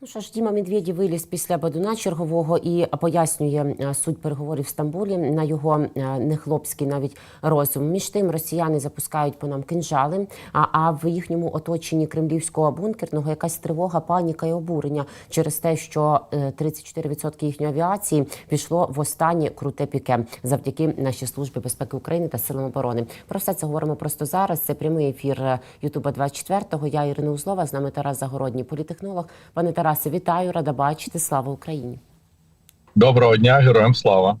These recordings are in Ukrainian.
Ну що ж, Діма Медведєв виліз після Бадуна чергового і пояснює е, суть переговорів в Стамбулі на його е, нехлопський навіть розум. Між тим росіяни запускають по нам кинжали. А, а в їхньому оточенні кремлівського бункерного якась тривога, паніка і обурення через те, що е, 34% їхньої авіації пішло в останнє круте піке завдяки нашій службі безпеки України та силам оборони. Про все це говоримо просто зараз. Це прямий ефір е, Ютуба 24-го. Я Ірина Узлова, з нами Тарас Загородній, політехнолог. Пане Тарасе, вітаю, рада бачити. Слава Україні. Доброго дня, героям слава.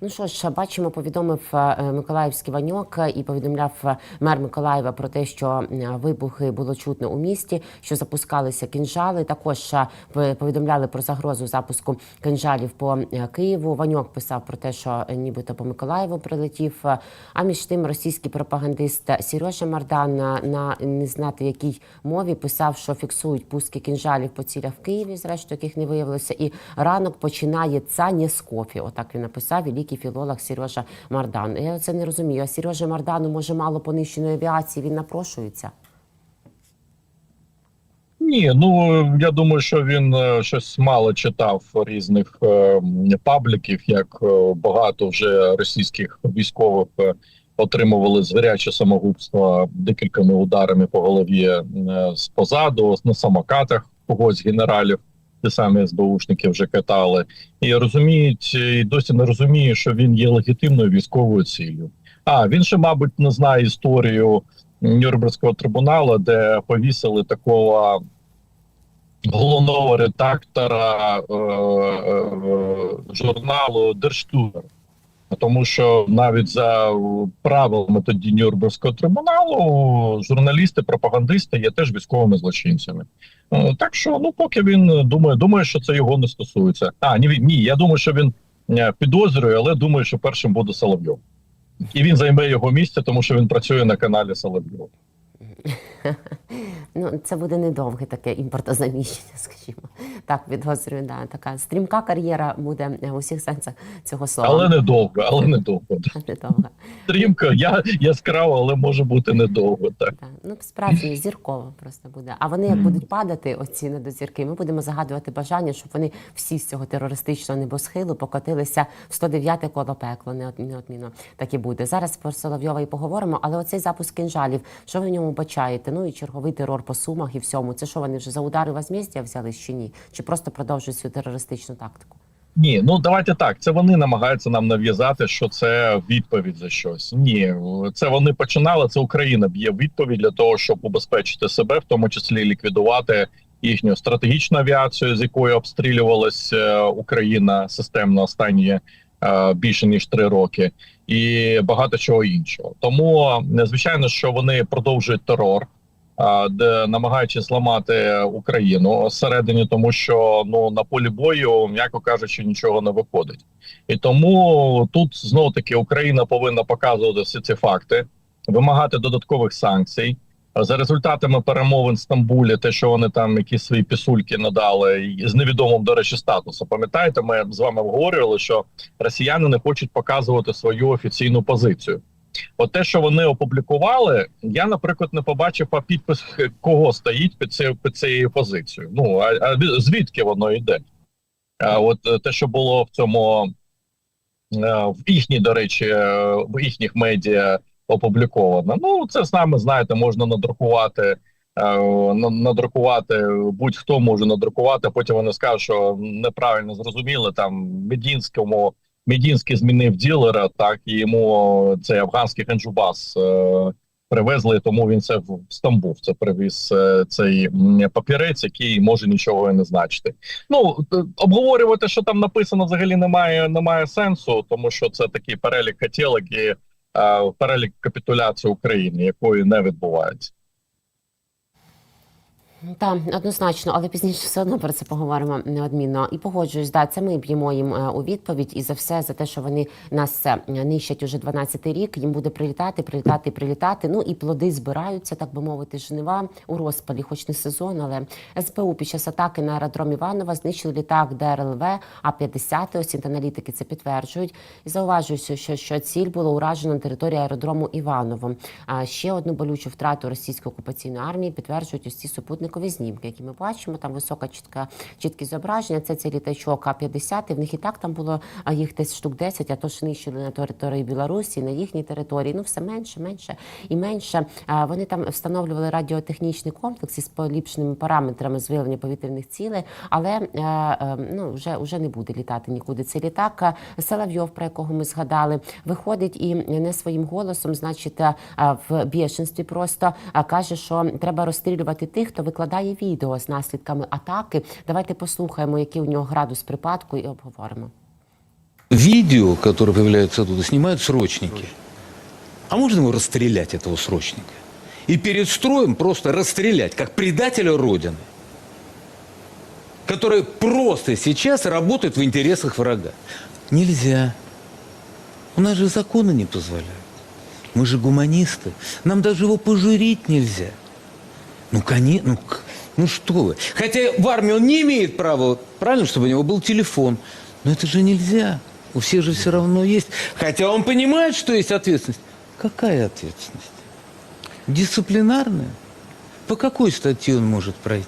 Ну що ж, бачимо, повідомив е, Миколаївський Ваньок і повідомляв е, мер Миколаєва про те, що вибухи було чутно у місті, що запускалися кінжали. Також е, повідомляли про загрозу запуску кінжалів по Києву. Ваньок писав про те, що нібито по Миколаєву прилетів. А між тим російський пропагандист Сережа Мардан на, не знати якій мові писав, що фіксують пуски кінжалів по цілях в Києві, зрештою яких не виявилося. І ранок з кофі. Отак він написав великий філолог Сережа Мардан. Я це не розумію. А Сережа Мардану може мало понищеної авіації. Він напрошується. Ні, ну я думаю, що він е, щось мало читав різних е, пабліків, як е, багато вже російських військових е, отримували звіряче самогубство декількома ударами по голові е, позаду, на самокатах когось генералів. Ті самі СБУшники вже катали і розуміють, і досі не розуміє, що він є легітимною військовою ціллю. А він ще, мабуть, не знає історію Нюрнберзького трибуналу, де повісили такого головного редактора е, е, журналу Держтугер. Тому що навіть за правилами тоді Нюрнберзького трибуналу журналісти, пропагандисти є теж військовими злочинцями. Е, Так що, ну поки він думає, думає, що це його не стосується. А ні, ні, я думаю, що він е, підозрює, але думаю, що першим буде Соловйов. І він займе його місце, тому що він працює на каналі Соловйов. Ну, це буде недовге таке імпортозаміщення, скажімо. Так, підозрюю, да, така стрімка кар'єра буде у всіх сенсах цього слова. Але недовго, але недовго. Недовга. Стрімка я яскраво, але може бути недовго. Так Так, ну справді зірково просто буде. А вони як будуть падати, оці недозірки, ми будемо загадувати бажання, щоб вони всі з цього терористичного небосхилу покотилися в 109 коло пекло. Неодмінно так і буде. Зараз про Соловйова і поговоримо. Але оцей запуск кінжалів, що ви в ньому бачаєте? Ну і черговий терор по сумах і всьому. Це що вони вже за удари возмездя взяли чи ні? Чи просто продовжують цю терористичну тактику? ні, ну давайте так. Це вони намагаються нам нав'язати, що це відповідь за щось. Ні, це вони починали. Це Україна б'є відповідь для того, щоб убезпечити себе, в тому числі ліквідувати їхню стратегічну авіацію, з якою обстрілювалась е, Україна системно останні е, більше ніж три роки, і багато чого іншого. Тому е, звичайно, що вони продовжують терор. Де намагаючись зламати Україну всередині, тому що ну на полі бою, м'яко кажучи, нічого не виходить, і тому тут знову таки Україна повинна показувати всі ці факти, вимагати додаткових санкцій. За результатами перемовин в Стамбулі, те, що вони там якісь свої пісульки надали з невідомим, до речі, статусом. Пам'ятаєте, ми з вами обговорювали, що росіяни не хочуть показувати свою офіційну позицію. От те, що вони опублікували, я, наприклад, не побачив а підпис кого стоїть під цією під цією позицією. Ну а, а звідки воно йде? А от е, те, що було в цьому е, в їхній, до речі, е, в їхніх медіа опубліковано. Ну це з нами знаєте, можна надрукувати. Надрукувати будь-хто може надрукувати. Потім вони скажуть, що неправильно зрозуміли там Медінському. Медінський змінив ділера, так і йому цей афганський хенджубас е, привезли, тому він це в Стамбул. Це привіз е, цей папірець, який може нічого і не значити. Ну обговорювати, що там написано, взагалі немає, немає сенсу, тому що це такий перелік хотілок і е, перелік капітуляції України, якої не відбувається. Так, однозначно, але пізніше все одно про це поговоримо неодмінно. І погоджуюсь, да, це ми б'ємо їм е, у відповідь і за все за те, що вони нас е, нищать уже 12-й рік. Їм буде прилітати, прилітати, прилітати. Ну і плоди збираються, так би мовити, жнива у розпалі, хоч не сезон, але СБУ під час атаки на аеродром Іванова знищили літак ДРЛВ А-50. Ось аналітики це підтверджують. І зауважую, що, що ціль було уражено на території аеродрому Іваново. А ще одну болючу втрату російської окупаційної армії підтверджують ось ці супутникові знімки, які ми бачимо. Там висока чітка чіткі зображення. Це цей літачок А-50. І в них і так там було а, їх десь штук 10, а то ж нищили на території Білорусі, на їхній території. Ну все менше, менше і менше. Вони там встановлювали радіотехнічний комплекс із поліпшеними параметрами з виявлення повітряних цілей, але е, е, ну вже, вже не буде літати нікуди. Цей літак А, Соловйов, про якого ми згадали, виходить і не своїм голосом, значить, е, в бішенстві просто е, каже, що треба розстрілювати тих, хто викладає відео з наслідками атаки. Давайте послухаємо, який у нього градус припадку, і обговоримо. Видео, которое появляется оттуда, снимают срочники. А можно его расстрелять, этого срочника? И перед строем просто расстрелять, как предателя Родины, который просто сейчас работает в интересах врага. Нельзя. У нас же законы не позволяют. Мы же гуманисты. Нам даже его пожурить нельзя. Ну, конечно, ну, ну что вы. Хотя в армии он не имеет права, правильно, чтобы у него был телефон. Но это же нельзя. У всех же все равно есть. Хотя он понимает, что есть ответственность. Какая ответственность? Дисциплинарная? По какой статье он может пройти?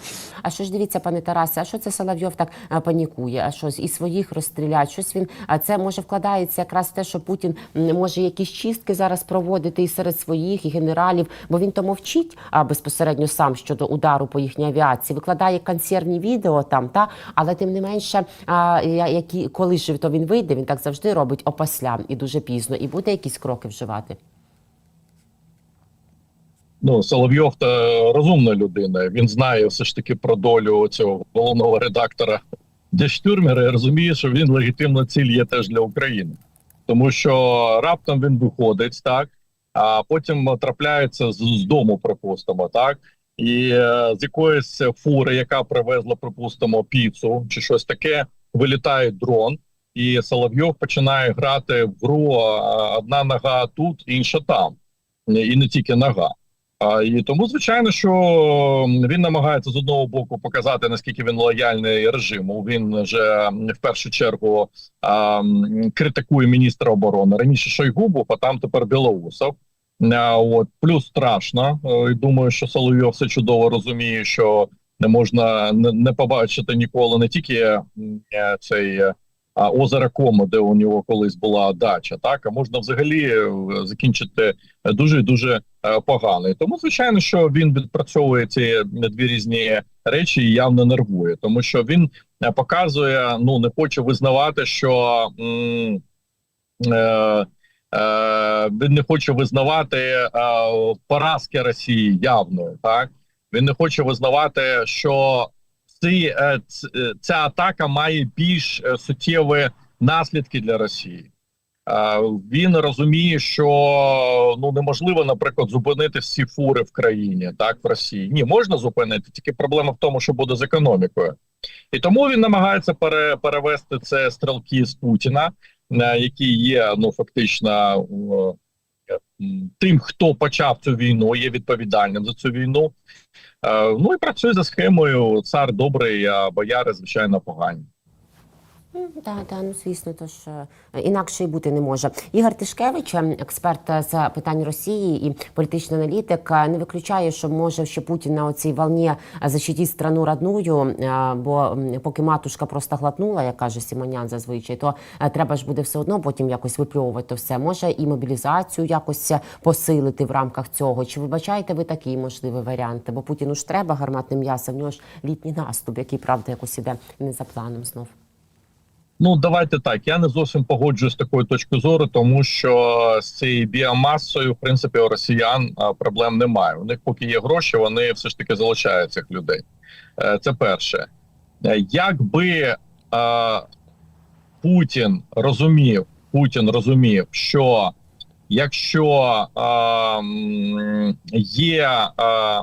А що ж дивіться, пане Тарасе, а що це Соловйов так панікує? А що і своїх розстрілять? Щось він а це може вкладається якраз в те, що Путін може якісь чистки зараз проводити і серед своїх і генералів, бо він то мовчить а безпосередньо сам щодо удару по їхній авіації, викладає консервні відео там, та але тим не менше, а, які коли ж то він вийде, він так завжди робить опосля і дуже пізно, і буде якісь кроки вживати. Ну, Соловйов та розумна людина. Він знає все ж таки про долю цього головного редактора Дяштюрмера і розуміє, що він легітимна ціль є теж для України, тому що раптом він виходить, так а потім трапляється з, з дому, припустимо, так. І е, з якоїсь фури, яка привезла, припустимо, піцу чи щось таке, вилітає дрон, і Соловйов починає грати в гру одна нога тут, інша там, і не тільки нога. І тому, звичайно, що він намагається з одного боку показати наскільки він лояльний режиму. Він вже в першу чергу а, критикує міністра оборони. Раніше Шойгу був, а там тепер Білоусов. А, от плюс страшно. Е, Думаю, що Соловйов все чудово розуміє, що не можна не, не побачити ніколи не тільки е, цей. Е, а, озеро Комо, де у нього колись була дача, так? А можна взагалі е, закінчити дуже і дуже е, погано. І тому звичайно, що він відпрацьовує ці дві різні речі і явно нервує, тому що він е, показує, ну не хоче визнавати, що м, е, е, він не хоче визнавати е, поразки Росії явною, так? Він не хоче визнавати, що ці, е, е, ця атака має більш е, суттєві наслідки для Росії. Він розуміє, що ну неможливо, наприклад, зупинити всі фури в країні, так в Росії. Ні, можна зупинити, тільки проблема в тому, що буде з економікою, і тому він намагається пере, перевести це стрілки з Путіна, який є ну фактично тим, хто почав цю війну, є відповідальним за цю війну. Е, Ну і працює за схемою цар добрий, а бояри звичайно погані. Так, так, ну звісно, то ж е, інакше і бути не може. Ігор Тишкевич, е, експерт е, з питань Росії і політичний аналітик, не виключає, що може ще Путін на оцій волні защитить страну родную, бо поки матушка просто глотнула, як каже Сімонян зазвичай, то треба ж буде все одно потім якось випльовувати все. Може і мобілізацію якось посилити в рамках цього. Чи вибачаєте ви такий можливий варіант? Бо Путіну ж треба гарматне м'ясо, в нього ж літній наступ, який правда якось іде не за планом знов. Ну давайте так. Я не зовсім погоджуюсь з такою точкою зору, тому що з цією біомасою, в принципі, у росіян проблем немає. У них поки є гроші, вони все ж таки залучають цих людей. Е, Це перше. Е, Якби е, Путін розумів, Путін розумів, що якщо е, є е,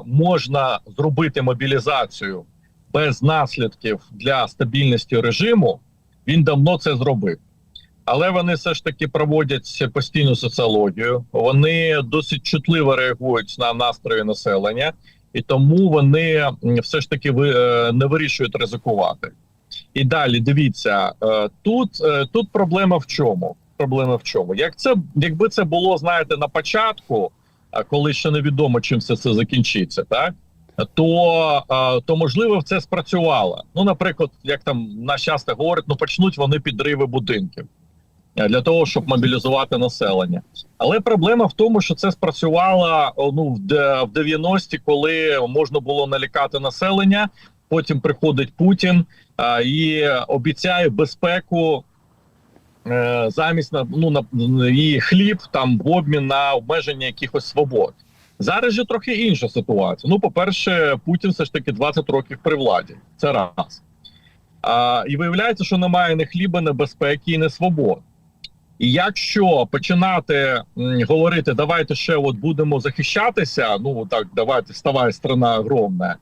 можна зробити мобілізацію без наслідків для стабільності режиму, він давно це зробив. Але вони все ж таки проводять постійну соціологію. Вони досить чутливо реагують на настрої населення, і тому вони все ж таки е, не вирішують ризикувати. І далі дивіться, е, тут, е, тут проблема в чому? Проблема в чому? Як це, якби це було, знаєте, на початку, а коли ще невідомо, чим все це закінчиться, так? То, то можливо це спрацювало. Ну, наприклад, як там нас часто говорять, ну почнуть вони підриви будинків е, для того, щоб мобілізувати населення. Але проблема в тому, що це спрацювало ну в 90-ті, коли можна було налякати населення. Потім приходить Путін а, і обіцяє безпеку е, замість на ну на і хліб там в обмін на обмеження якихось свобод. Зараз же трохи інша ситуація. Ну, по-перше, Путін все ж таки 20 років при владі. Це раз. А, і виявляється, що немає ні хліба, ні безпеки і ні свобод. І якщо починати м, говорити, давайте ще от будемо захищатися, ну так, давайте ставай страна огромна,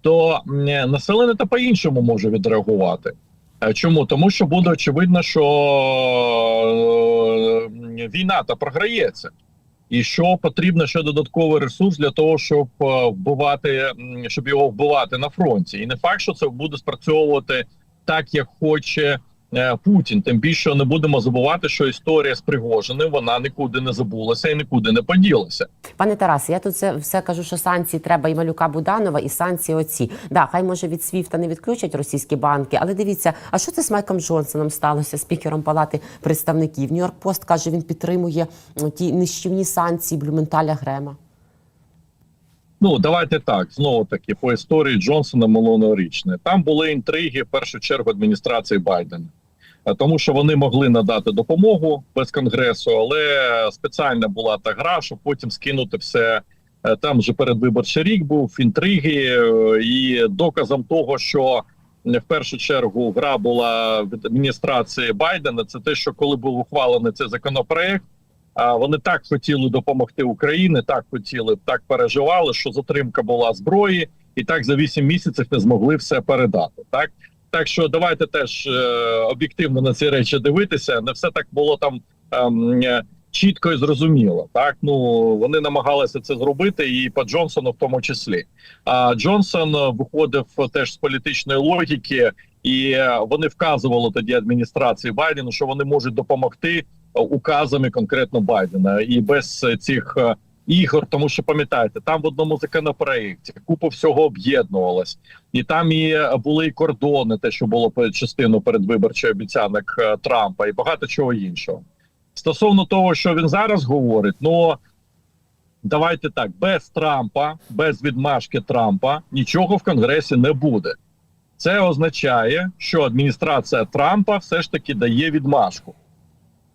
то м, населення та по-іншому може відреагувати. Е, Чому? Тому що буде очевидно, що е, війна та програється, і що потрібно ще додатковий ресурс для того, щоб е, вбивати, щоб його вбивати на фронті. І не факт, що це буде спрацьовувати так, як хоче Путін. Тим більше не будемо забувати, що історія з Пригожиним вона нікуди не забулася і нікуди не поділася. Пане Тарасе, я тут це все кажу, що санкції треба і малюка Буданова, і санкції оці. Да, хай може від СВІФТа не відключать російські банки, але дивіться, а що це з Майком Джонсоном сталося, спікером Палати представників? Нью-Йорк Пост каже, він підтримує ті нищівні санкції Блюменталя Грема. Ну давайте так знову таки по історії Джонсона минулорічне. Там були інтриги в першу чергу адміністрації Байдена, Е, тому що вони могли надати допомогу без конгресу, але спеціальна була та гра, щоб потім скинути все. Е, Там вже передвиборчий рік був інтриги, е, і доказом того, що е, в першу чергу гра була від адміністрації Байдена. Це те, що коли був ухвалений цей законопроект. А вони так хотіли допомогти Україні, так хотіли, так переживали, що затримка була зброї, і так за 8 місяців не змогли все передати. Так так що давайте теж е, об'єктивно на ці речі дивитися. Не все так було там ем, е, чітко і зрозуміло. Так ну вони намагалися це зробити, і по Джонсону в тому числі. А Джонсон виходив теж з політичної логіки, і вони вказували тоді адміністрації Байдену, що вони можуть допомогти е, указами конкретно Байдена і без цих е, ігор, тому що пам'ятаєте, там в одному законопроєкті купа всього об'єднувалась, і там і е, були і кордони, те, що було частину передвиборчої обіцянок е, Трампа, і багато чого іншого. Стосовно того, що він зараз говорить, ну давайте так: без Трампа, без відмашки Трампа нічого в Конгресі не буде. Це означає, що адміністрація Трампа все ж таки дає відмашку.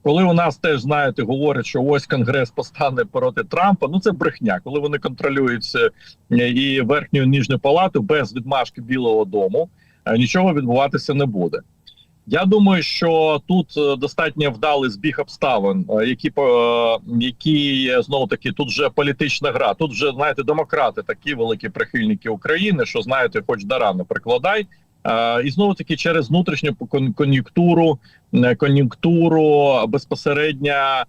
Коли у нас теж знаєте, говорять, що ось Конгрес постане проти Трампа, ну це брехня. Коли вони контролюють е, і верхню і нижню палату без відмашки Білого Дому, е, нічого відбуватися не буде. Я думаю, що тут е, достатньо вдалий збіг обставин, які по- які знову таки тут вже політична гра. Тут вже знаєте, демократи такі великі прихильники України, що знаєте, хоч дара не прикладай. Е, І знову таки через внутрішню кон- кон'юнктуру, е, кон'юнктуру безпосередньо е,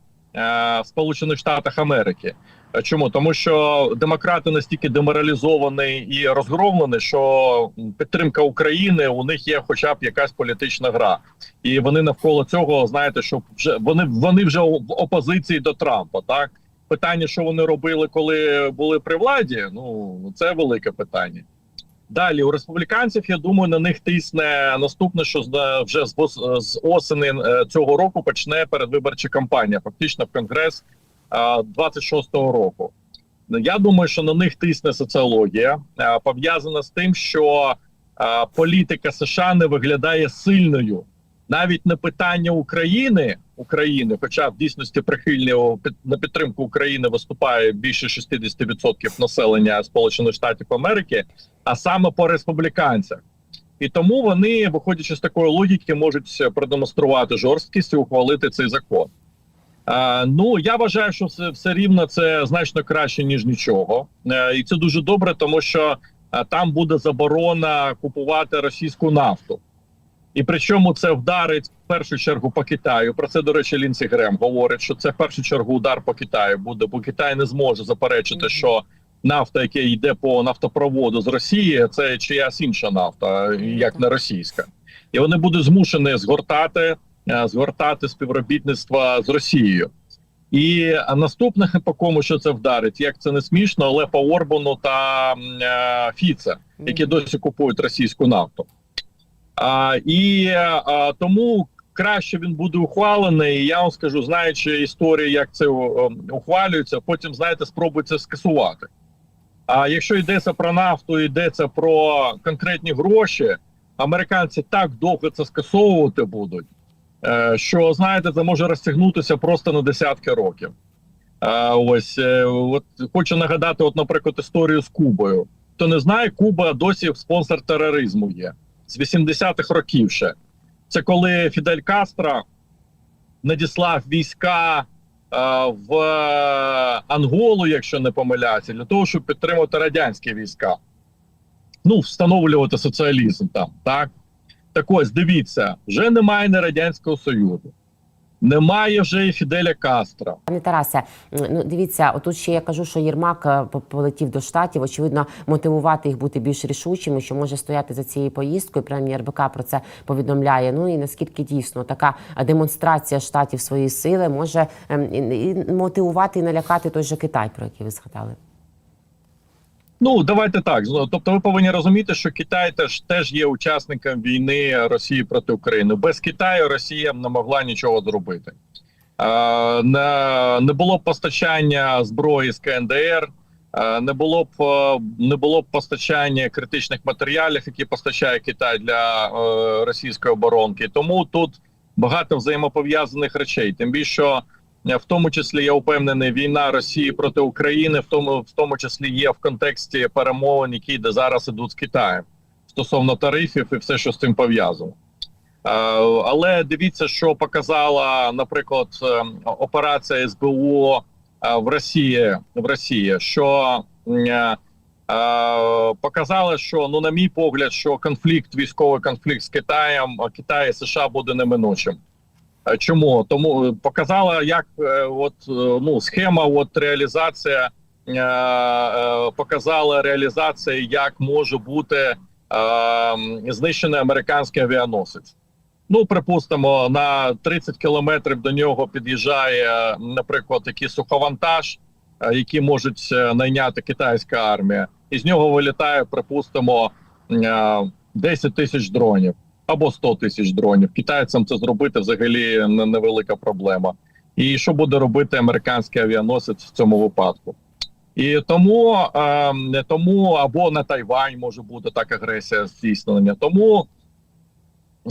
в Сполучених Штатах Америки. Чому тому, що демократи настільки деморалізовані і розгромлені, що підтримка України у них є, хоча б якась політична гра, і вони навколо цього знаєте, що вже вони вони вже в опозиції до Трампа. Так питання, що вони робили, коли були при владі, ну це велике питання. Далі у республіканців, я думаю, на них тисне наступне, що вже з, осени е, цього року почне передвиборча кампанія, фактично в конгрес е, 26-го року. Я думаю, що на них тисне соціологія, е, пов'язана з тим, що е, політика США не виглядає сильною. Навіть не питання України, України, хоча в дійсності прихильні на підтримку України виступає більше 60% населення Сполучених Штатів Америки, а саме по республіканцях. І тому вони, виходячи з такої логіки, можуть продемонструвати жорсткість і ухвалити цей закон. Е, ну я вважаю, що все, все рівно це значно краще ніж нічого, е, і це дуже добре, тому що е, там буде заборона купувати російську нафту. І причому це вдарить в першу чергу по Китаю. Про це, до речі, Лінсі Грем говорить, що це в першу чергу удар по Китаю буде, бо Китай не зможе заперечити, що нафта, яка йде по нафтопроводу з Росії, це чиясь інша нафта, як не російська, і вони будуть змушені згортати, е, згортати співробітництво з Росією. І наступне по кому що це вдарить, як це не смішно, але по Орбану та е, Фіце, які досі купують російську нафту. І а, тому краще він буде ухвалений. Я вам скажу, знаючи історію, як це ухвалюється, потім знаєте, спробують це скасувати. А якщо йдеться про нафту, йдеться про конкретні гроші, американці так довго це скасовувати будуть, е, що знаєте, це може розтягнутися просто на десятки років. Е, ось е, от хочу нагадати, от, наприклад, історію з Кубою. Хто не знає, Куба досі спонсор тероризму є з 80-х років ще. Це коли Фідель Кастро надіслав війська е, в Анголу, якщо не помиляюся, для того, щоб підтримувати радянські війська. Ну, встановлювати соціалізм там, так? Так ось, дивіться, вже немає не Радянського Союзу, немає вже і Фіделя Кастро. Пане Тарасе, ну дивіться, отут ще я кажу, що Єрмак е, полетів до штатів. Очевидно, мотивувати їх бути більш рішучими, що може стояти за цією поїздкою. Принаймні РБК про це повідомляє. Ну і наскільки дійсно така демонстрація штатів своєї сили може ем, і мотивувати і налякати той же Китай, про який ви згадали. Ну давайте так. Тобто, ви повинні розуміти, що Китай теж теж є учасником війни Росії проти України. Без Китаю Росія не могла нічого зробити. Не, було б постачання зброї з КНДР, не було б не було б постачання критичних матеріалів, які постачає Китай для е, російської оборонки. Тому тут багато взаємопов'язаних речей. Тим більше, що в тому числі я впевнений, війна Росії проти України, в тому в тому числі є в контексті перемовин, які йде зараз ідуть з Китаєм стосовно тарифів і все, що з цим пов'язано. Е, Але дивіться, що показала, наприклад, е, операція СБУ е, в Росії в Росії, що показала, що ну, на мій погляд, що конфлікт, військовий конфлікт з Китаєм, Китай і США буде неминучим. Е, Чому? Тому е, показала, як е, от ну схема, от реалізація показала реалізація, як може бути знищений американський авіаносець. Ну, припустимо, на 30 кілометрів до нього під'їжджає, наприклад, якийсь суховантаж, який можуть найняти китайська армія, і з нього вилітає, припустимо, е, 10 тисяч дронів або 100 тисяч дронів. Китайцям це зробити взагалі невелика проблема. І що буде робити американський авіаносець в цьому випадку? І тому, е, тому або на Тайвань може бути так агресія здійснення. Тому,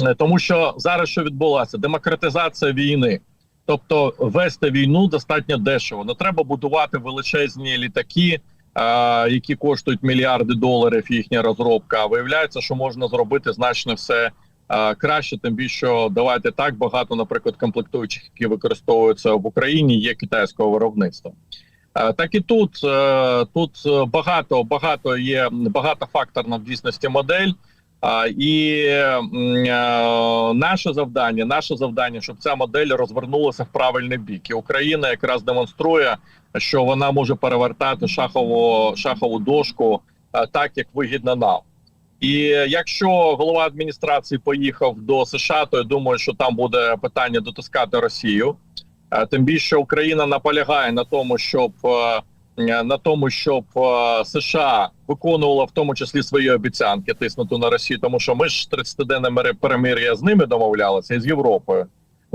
е, тому що зараз що відбулося? Демократизація війни. Тобто вести війну достатньо дешево. Не треба будувати величезні літаки, е, які коштують мільярди доларів. Їхня розробка. А виявляється, що можна зробити значно все краще. Тим більше що давайте так багато, наприклад, комплектуючих, які використовуються в Україні, є китайського виробництва. Так і тут е, тут багато багато є багатофакторна в дійсності модель. І е, наше завдання, наше завдання, щоб ця модель розвернулася в правильний бік. І Україна якраз демонструє, що вона може перевертати шахову шахову дошку е, так, як вигідно нам. І якщо голова адміністрації поїхав до США, то я думаю, що там буде питання дотискати Росію. Е, Тим більше Україна наполягає на тому, щоб е, е, на тому, щоб США виконувала в тому числі свої обіцянки тиснути на Росію, тому що ми ж 30-денне мере- перемир'я з ними домовлялися і з Європою.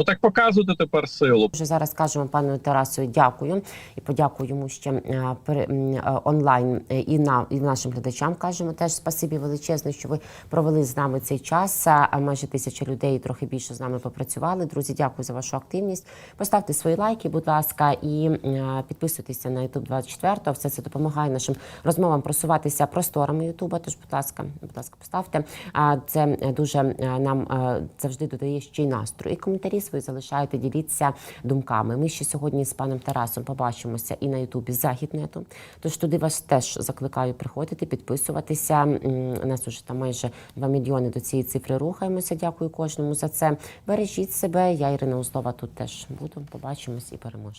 Ну так показуйте тепер силу. Вже зараз скажемо пану Тарасу дякую і подякую йому ще е, е, онлайн е, і на і нашим глядачам. Кажемо теж спасибі величезне, що ви провели з нами цей час. Майже тисяча людей трохи більше з нами попрацювали. Друзі, дякую за вашу активність. Поставте свої лайки, будь ласка, і підписуйтеся на YouTube 24. Все це допомагає нашим розмовам просуватися просторами Ютуба. Тож, будь ласка, будь ласка, поставте. А це дуже нам завжди додає ще й настрою. І коментарі ви залишаєте, діліться думками. Ми ще сьогодні з паном Тарасом побачимося і на Ютубі Західнету. Тож туди вас теж закликаю приходити, підписуватися. Нас уже там майже 2 мільйони до цієї цифри рухаємося. Дякую кожному за це. Бережіть себе. Я Ірина Узлова тут теж буду. Побачимось і переможемо.